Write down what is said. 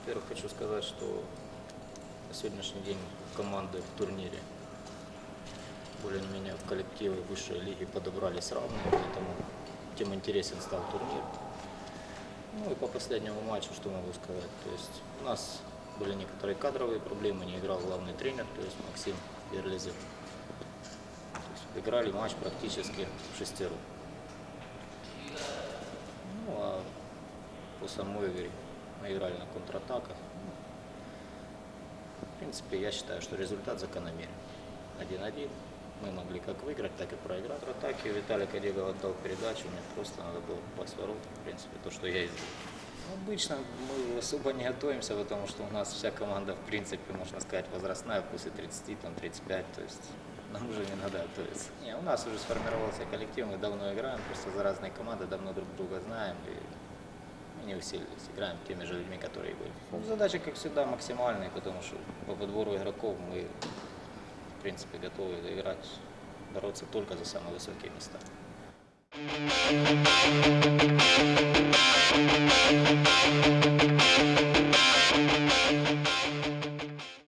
Во-первых, хочу сказать, что на сегодняшний день команды в турнире более-менее коллективы высшей лиги подобрались равные, поэтому тем интересен стал турнир. Ну и по последнему матчу, что могу сказать, то есть у нас были некоторые кадровые проблемы, не играл главный тренер, то есть Максим Берлизев. Играли матч практически в шестером. Ну а по самой игре мы играли на контратаках. В принципе, я считаю, что результат закономерен. 1-1. Мы могли как выиграть, так и проиграть. В атаке Виталий Кадегов отдал передачу, мне просто надо было попасть в ворота, в принципе, то, что я сделал. Ну, Обычно мы особо не готовимся, потому что у нас вся команда, в принципе, можно сказать, возрастная, после 30, там, 35, то есть нам уже не надо готовиться. Не, у нас уже сформировался коллектив, мы давно играем, просто за разные команды, давно друг друга знаем, и не усилились, играем теми же людьми, которые были. Ну, задача, как всегда, максимальная, потому что по подбору игроков мы, в принципе, готовы играть, бороться только за самые высокие места.